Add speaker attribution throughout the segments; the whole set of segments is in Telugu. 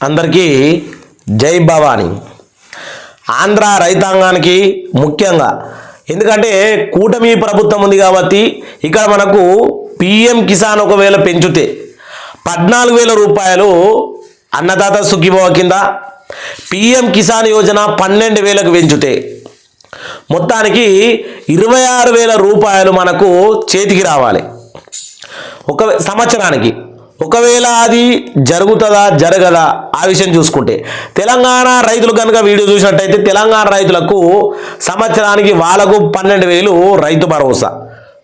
Speaker 1: అందరికీ జై భవానీ. ఆంధ్ర రైతాంగానికి ముఖ్యంగా. ఎందుకంటే కూటమి ప్రభుత్వం ఉంది కాబట్టి ఇక్కడ మనకు పిఎం కిసాన్ ఒకవేళ పెంచితే పద్నాలుగు వేల రూపాయలు అన్నదాత సుఖీభవ కింద పిఎం కిసాన్ యోజన పన్నెండు వేలకు పెంచితే మొత్తానికి ఇరవై ఆరు వేల రూపాయలు మనకు చేతికి రావాలి. ఒక సంవత్సరానికి. ఒకవేళ అది జరుగుతుందా జరగదా ఆ విషయం చూసుకుంటే. తెలంగాణ రైతులు కనుక వీడియో చూసినట్టయితే తెలంగాణ రైతులకు సంవత్సరానికి వాళ్ళకు పన్నెండు వేలు రైతు భరోసా.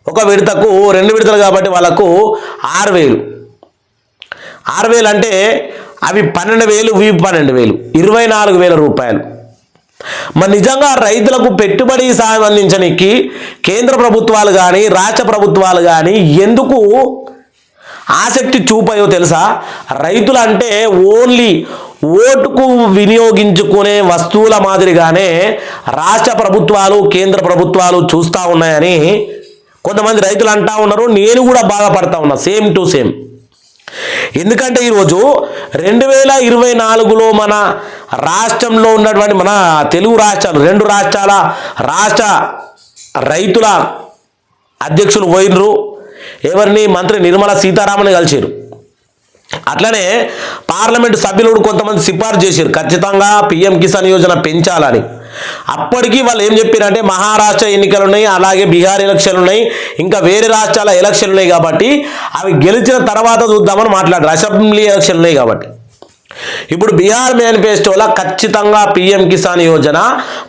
Speaker 1: ఒక విడతకు రెండు విడతలు కాబట్టి వాళ్ళకు ఆరు వేలు. ఆరు వేలు అంటే అవి పన్నెండు వేలు వి పన్నెండు వేలు. ఇరవై నాలుగు వేల రూపాయలు. మరి నిజంగా రైతులకు పెట్టుబడి సాయం అందించడానికి కేంద్ర ప్రభుత్వాలు కానీ రాష్ట్ర ప్రభుత్వాలు కానీ ఎందుకు ఆసక్తి చూపాయో తెలుసా? రైతులు అంటే ఓన్లీ ఓటుకు వినియోగించుకునే వస్తువుల మాదిరిగానే రాష్ట్ర ప్రభుత్వాలు కేంద్ర ప్రభుత్వాలు చూస్తూ ఉన్నాయని కొంతమంది రైతులు అంటా ఉన్నారు. నేను కూడా బాధపడతా ఉన్నా. సేమ్ టు సేమ్ ఎందుకంటే ఈరోజు రెండు వేల ఇరవై నాలుగులో మన రాష్ట్రంలో ఉన్నటువంటి మన తెలుగు రాష్ట్రాలు రెండు రాష్ట్రాల రాష్ట్ర రైతుల అధ్యక్షులు పోయినరు. ఎవరిని మంత్రి నిర్మలా సీతారామన్ కలిసారు అట్లనే పార్లమెంటు సభ్యులు కొంతమంది సిఫార్సు చేశారు. ఖచ్చితంగా పిఎం కిసాన్ యోజన పెంచాలని. అప్పటికి వాళ్ళు ఏం చెప్పారంటే మహారాష్ట్ర ఎన్నికలు ఉన్నాయి అలాగే బీహార్ ఎలక్షన్లు ఉన్నాయి ఇంకా వేరే రాష్ట్రాల ఎలక్షన్లు ఉన్నాయి కాబట్టి అవి గెలిచిన తర్వాత చూద్దామని మాట్లాడారు. అసెంబ్లీ ఎలక్షన్లు ఉన్నాయి కాబట్టి. ఇప్పుడు బీహార్ మేనిఫెస్టోలో ఖచ్చితంగా పిఎం కిసాన్ యోజన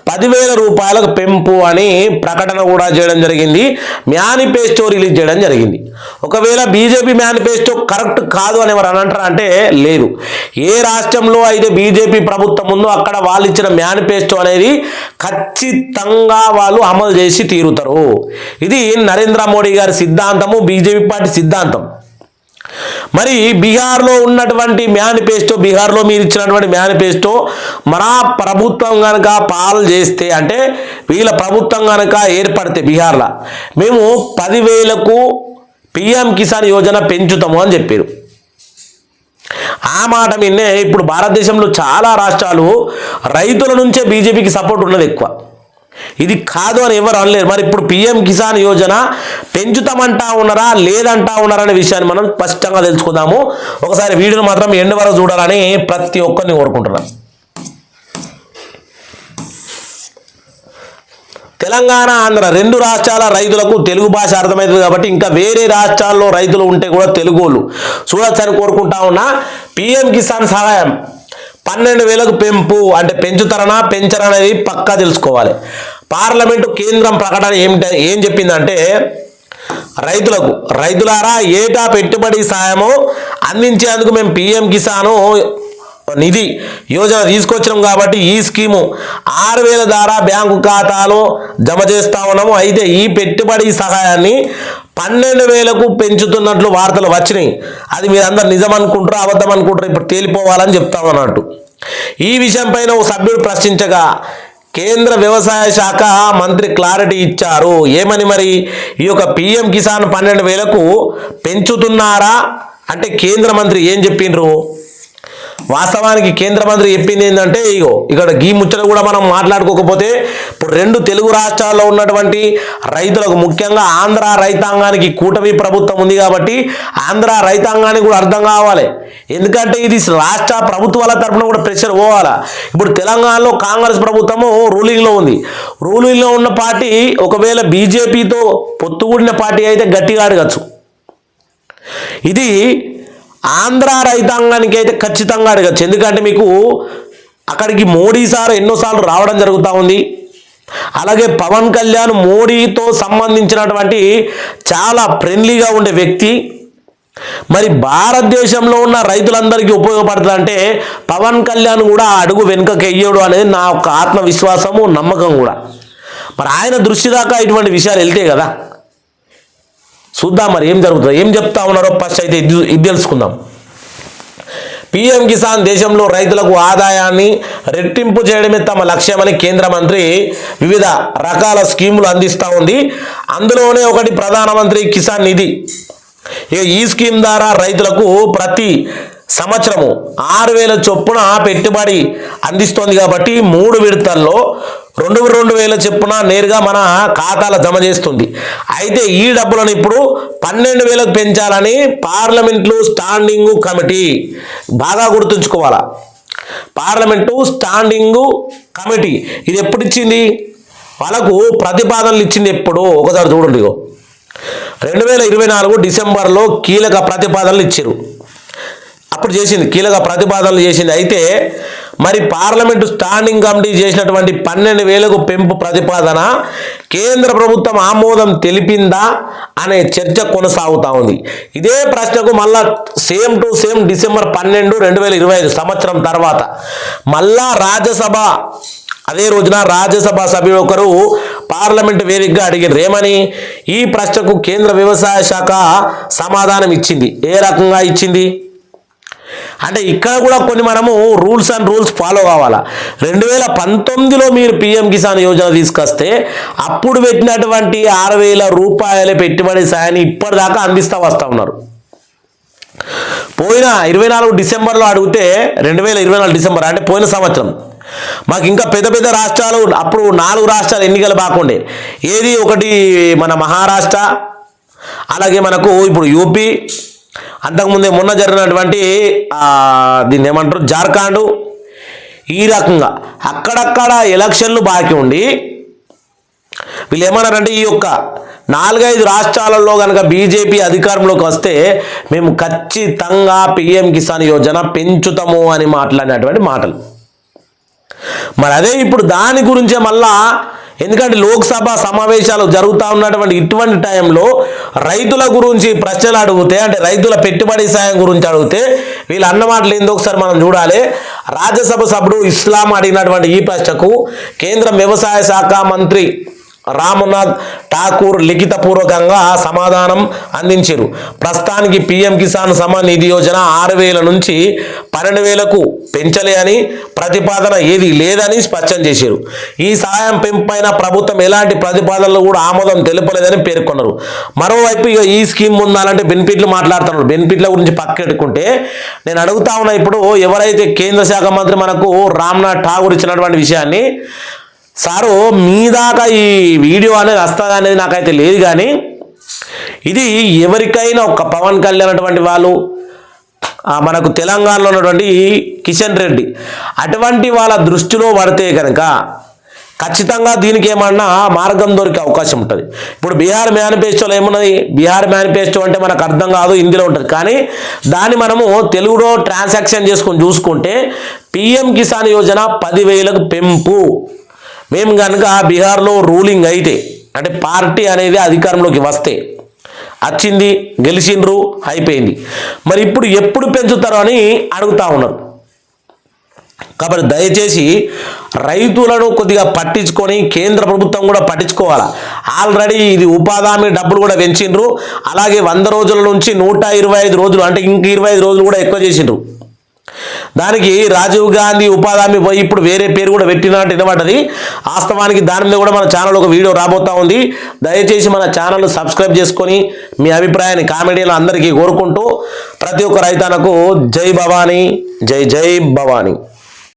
Speaker 1: పదివేల రూపాయలకు పెంపు అని ప్రకటన కూడా చేయడం జరిగింది. మేనిఫెస్టో రిలీజ్ చేయడం జరిగింది. ఒకవేళ బీజేపీ మేనిఫెస్టో కరెక్ట్ కాదు అని ఎవరు అనంటారా అంటే లేదు. ఏ రాష్ట్రంలో అయితే బీజేపీ ప్రభుత్వం ఉందో అక్కడ వాళ్ళు ఇచ్చిన మేనిఫెస్టో అనేది ఖచ్చితంగా వాళ్ళు అమలు చేసి తీరుతారు. ఇది నరేంద్ర మోడీ గారి సిద్ధాంతము బీజేపీ పార్టీ సిద్ధాంతం. మరి బీహార్లో ఉన్నటువంటి మేనిఫెస్టో బీహార్లో మీరు ఇచ్చినటువంటి మేనిఫెస్టో మన ప్రభుత్వం కనుక పాలన చేస్తే అంటే వీళ్ళ ప్రభుత్వం కనుక ఏర్పడితే బీహార్లో మేము పదివేలకు పిఎం కిసాన్ యోజన పెంచుతాము అని చెప్పారు. ఆ మాట విన్నే ఇప్పుడు భారతదేశంలో చాలా రాష్ట్రాలు రైతుల నుంచే బీజేపీకి సపోర్ట్ ఉన్నది ఎక్కువ. ఇది కాదు అని ఎవరు అనలేరు. మరి ఇప్పుడు పిఎం కిసాన్ యోజన పెంచుతామంటా ఉన్నారా లేదంటా ఉన్నారా అనే విషయాన్ని మనం స్పష్టంగా తెలుసుకుందాము. ఒకసారి వీడియోని మాత్రం ఎండ్ వరకు చూడాలని ప్రతి ఒక్కరిని కోరుకుంటున్నాను తెలంగాణ ఆంధ్ర రెండు రాష్ట్రాల రైతులకు తెలుగు భాష అర్థమవుతుంది కాబట్టి ఇంకా వేరే రాష్ట్రాల్లో రైతులు ఉంటే కూడా తెలుగు వాళ్ళు చూడొచ్చని కోరుకుంటా ఉన్నా. పిఎం కిసాన్ సహాయం. పన్నెండు వేలకు పెంపు అంటే పెంచుతారనా పెంచరనేది పక్కా తెలుసుకోవాలి. పార్లమెంటు కేంద్రం ప్రకటన ఏమిట ఏం చెప్పిందంటే రైతులకు రైతులారా ఏటా పెట్టుబడి సాయము అందించేందుకు మేము పిఎం కిసాను నిధి యోజన తీసుకొచ్చినాం కాబట్టి ఈ స్కీము ఆరు వేల ద్వారా బ్యాంకు ఖాతాలో జమ చేస్తా ఉన్నాము. అయితే ఈ పెట్టుబడి సహాయాన్ని పన్నెండు వేలకు పెంచుతున్నట్లు వార్తలు వచ్చినాయి. అది మీరందరూ నిజం అనుకుంటారు అబద్ధం అనుకుంటారు ఇప్పుడు తేలిపోవాలని చెప్తామన్నట్టు ఈ విషయం పైన ఓ సభ్యుడు ప్రశ్నించగా కేంద్ర వ్యవసాయ శాఖ మంత్రి క్లారిటీ ఇచ్చారు. ఏమని మరి? ఈ యొక్క పిఎం కిసాన్ పన్నెండు వేలకు పెంచుతున్నారా? అంటే కేంద్ర మంత్రి ఏం చెప్పిండ్రు? వాస్తవానికి కేంద్ర మంత్రి చెప్పింది ఏంటంటే ఇగో ఇక్కడ గీ ముచ్చట కూడా మనం మాట్లాడుకోకపోతే ఇప్పుడు రెండు తెలుగు రాష్ట్రాల్లో ఉన్నటువంటి రైతులకు ముఖ్యంగా ఆంధ్ర రైతాంగానికి కూటమి ప్రభుత్వం ఉంది కాబట్టి ఆంధ్ర రైతాంగానికి కూడా అర్థం కావాలి. ఎందుకంటే ఇది రాష్ట్ర ప్రభుత్వాల తరపున కూడా ప్రెషర్ పోవాలా. ఇప్పుడు తెలంగాణలో కాంగ్రెస్ ప్రభుత్వము రూలింగ్లో ఉంది. రూలింగ్లో ఉన్న పార్టీ ఒకవేళ బీజేపీతో పొత్తుకూడిన పార్టీ అయితే గట్టిగా అడగచ్చు. ఇది ఆంధ్ర రైతాంగానికి అయితే ఖచ్చితంగా అడగచ్చు. ఎందుకంటే మీకు అక్కడికి మోడీ సార్ ఎన్నోసార్లు రావడం జరుగుతూ ఉంది. అలాగే పవన్ కళ్యాణ్ మోడీతో సంబంధించినటువంటి చాలా ఫ్రెండ్లీగా ఉండే వ్యక్తి. మరి భారతదేశంలో ఉన్న రైతులందరికీ ఉపయోగపడుతుందంటే పవన్ కళ్యాణ్ కూడా అడుగు వెనుకకి వెయ్యడు అనేది నా యొక్క ఆత్మవిశ్వాసము నమ్మకం కూడా. మరి ఆయన దృష్టి దాకా ఇటువంటి విషయాలు వెళ్తే కదా. చూద్దాం మరి ఏం జరుగుతుందో. ఏం చెప్తా ఉన్నారో ఫస్ట్ అయితే ఇది ఇది తెలుసుకుందాం. పీఎం కిసాన్ దేశంలో రైతులకు ఆదాయాన్ని రెట్టింపు చేయడమే తమ లక్ష్యమని కేంద్ర మంత్రి వివిధ రకాల స్కీములు అందిస్తూ ఉంది. అందులోనే ఒకటి ప్రధానమంత్రి కిసాన్ నిధి. ఇక ఈ స్కీమ్ ద్వారా రైతులకు ప్రతి సంవత్సరము ఆరు వేల చొప్పున పెట్టుబడి అందిస్తోంది కాబట్టి మూడు విడతల్లో రెండు రెండు వేల చెప్పున నేరుగా మన ఖాతాలో జమ చేస్తుంది. అయితే ఈ డబ్బులను ఇప్పుడు పన్నెండు వేలకు పెంచాలని పార్లమెంట్లు స్టాండింగ్ కమిటీ బాగా గుర్తుంచుకోవాలా? పార్లమెంటు స్టాండింగ్ కమిటీ ఇది ఎప్పుడు ఇచ్చింది? వాళ్ళకు ప్రతిపాదనలు ఇచ్చింది ఎప్పుడు? ఒకసారి చూడండి రెండు వేల ఇరవై నాలుగు డిసెంబర్లో కీలక ప్రతిపాదనలు ఇచ్చారు. అప్పుడు చేసింది కీలక ప్రతిపాదనలు చేసింది. అయితే మరి పార్లమెంటు స్టాండింగ్ కమిటీ చేసినటువంటి పన్నెండు వేలకు పెంపు ప్రతిపాదన కేంద్ర ప్రభుత్వం ఆమోదం తెలిపిందా అనే చర్చ కొనసాగుతా ఉంది. ఇదే ప్రశ్నకు మళ్ళా సేమ్ టు సేమ్ డిసెంబర్ పన్నెండు రెండు వేల ఇరవై ఐదు సంవత్సరం తర్వాత మళ్ళా రాజ్యసభ అదే రోజున రాజ్యసభ సభ్యుడు ఒకరు పార్లమెంట్ వేదికగా అడిగారు ఏమని? ఈ ప్రశ్నకు కేంద్ర వ్యవసాయ శాఖ సమాధానం ఇచ్చింది. ఏ రకంగా ఇచ్చింది? అంటే ఇక్కడ కూడా కొన్ని మనము రూల్స్ అండ్ రూల్స్ ఫాలో కావాలా? రెండు వేల పంతొమ్మిదిలో మీరు పిఎం కిసాన్ యోజన తీసుకొస్తే అప్పుడు పెట్టినటువంటి ఆరు వేల రూపాయల పెట్టుబడి సాయాన్ని ఇప్పటిదాకా అందిస్తూ వస్తూ ఉన్నారు. పోయిన ఇరవై నాలుగు డిసెంబర్లో అడిగితే రెండు వేల ఇరవై నాలుగు డిసెంబర్ అంటే పోయిన సంవత్సరం. మాకు ఇంకా పెద్ద పెద్ద రాష్ట్రాలు అప్పుడు నాలుగు రాష్ట్రాలు ఎన్నికలు బాగుండే. ఏది ఒకటి మన మహారాష్ట్ర అలాగే మనకు ఇప్పుడు యూపీ అంతకుముందే మొన్న జరిగినటువంటి దీన్ని ఏమంటారు? జార్ఖండ్. ఈ రకంగా అక్కడక్కడ ఎలక్షన్లు బాకీ ఉండి వీళ్ళు ఏమన్నారంటే ఈ యొక్క నాలుగైదు రాష్ట్రాలలో కనుక బీజేపీ అధికారంలోకి వస్తే మేము ఖచ్చితంగా పిఎం కిసాన్ యోజన పెంచుతాము అని మాట్లాడినటువంటి మాటలు. మరి అదే ఇప్పుడు దాని గురించే మళ్ళా ఎందుకంటే లోక్సభ సమావేశాలు జరుగుతూ ఉన్నటువంటి ఇటువంటి టైంలో రైతుల గురించి ప్రశ్నలు అడిగితే అంటే రైతుల పెట్టుబడి సాయం గురించి అడిగితే వీళ్ళు అన్నమాటలు ఏందో ఒకసారి మనం చూడాలి. రాజ్యసభ సభ్యుడు ఇస్లాం అడిగినటువంటి ఈ ప్రశ్నకు కేంద్ర వ్యవసాయ శాఖ మంత్రి రామ్నాథ్ ఠాకూర్ లిఖితపూర్వకంగా సమాధానం అందించారు. ప్రస్తుతానికి పీఎం కిసాన్ సమాన్ నిధి యోజన ఆరు వేల నుంచి పన్నెండు వేలకు పెంచలే అని ప్రతిపాదన ఏది లేదని స్పష్టం చేశారు. ఈ సహాయం పెంపైన ప్రభుత్వం ఎలాంటి ప్రతిపాదనలు కూడా ఆమోదం తెలుపలేదని పేర్కొన్నారు. మరోవైపు ఇక ఈ స్కీమ్ ఉండాలంటే బెనిఫిట్లు మాట్లాడుతున్నారు. బెనిఫిట్ల గురించి పక్కెట్టుకుంటే నేను అడుగుతా ఉన్నా ఇప్పుడు ఎవరైతే కేంద్ర శాఖ మంత్రి మనకు రామ్నాథ్ ఠాగూర్ ఇచ్చినటువంటి విషయాన్ని సారు మీ దాకా ఈ వీడియో అనేది వస్తుంది అనేది నాకైతే లేదు కానీ ఇది ఎవరికైనా ఒక పవన్ కళ్యాణ్ అటువంటి వాళ్ళు మనకు తెలంగాణలో ఉన్నటువంటి కిషన్ రెడ్డి అటువంటి వాళ్ళ దృష్టిలో పడితే కనుక ఖచ్చితంగా దీనికి ఏమన్నా మార్గం దొరికే అవకాశం ఉంటుంది. ఇప్పుడు బీహార్ మేనిఫెస్టోలో ఏమున్నది? బీహార్ మేనిఫెస్టో అంటే మనకు అర్థం కాదు హిందీలో ఉంటుంది. కానీ దాన్ని మనము తెలుగులో ట్రాన్సాక్షన్ చేసుకొని చూసుకుంటే పిఎం కిసాన్ యోజన పదివేలకు పెంపు. మేము కనుక బీహార్లో రూలింగ్ అయితే అంటే పార్టీ అనేది అధికారంలోకి వస్తే వచ్చింది గెలిచిండ్రు అయిపోయింది. మరి ఇప్పుడు ఎప్పుడు పెంచుతారు అని అడుగుతా ఉన్నారు. కాబట్టి దయచేసి రైతులను కొద్దిగా పట్టించుకొని కేంద్ర ప్రభుత్వం కూడా పట్టించుకోవాలి? ఆల్రెడీ ఇది ఉపాధి హామీ డబ్బులు కూడా పెంచిండ్రు. అలాగే వంద రోజుల నుంచి నూట ఇరవై ఐదు రోజులు అంటే ఇంక ఇరవై ఐదు రోజులు కూడా ఎక్కువ చేసిండ్రు. దానికి రాజీవ్ గాంధీ ఉపాధి హామీ పోయి ఇప్పుడు వేరే పేరు కూడా పెట్టినట్టు వినబడ్డది. వాస్తవానికి దాని మీద కూడా మన ఛానల్ ఒక వీడియో రాబోతా ఉంది. దయచేసి మన ఛానల్ సబ్స్క్రైబ్ చేసుకొని మీ అభిప్రాయాన్ని కామెడీలో అందరికీ కోరుకుంటూ ప్రతి ఒక్క రైతానకు జై భవానీ జై జై భవానీ.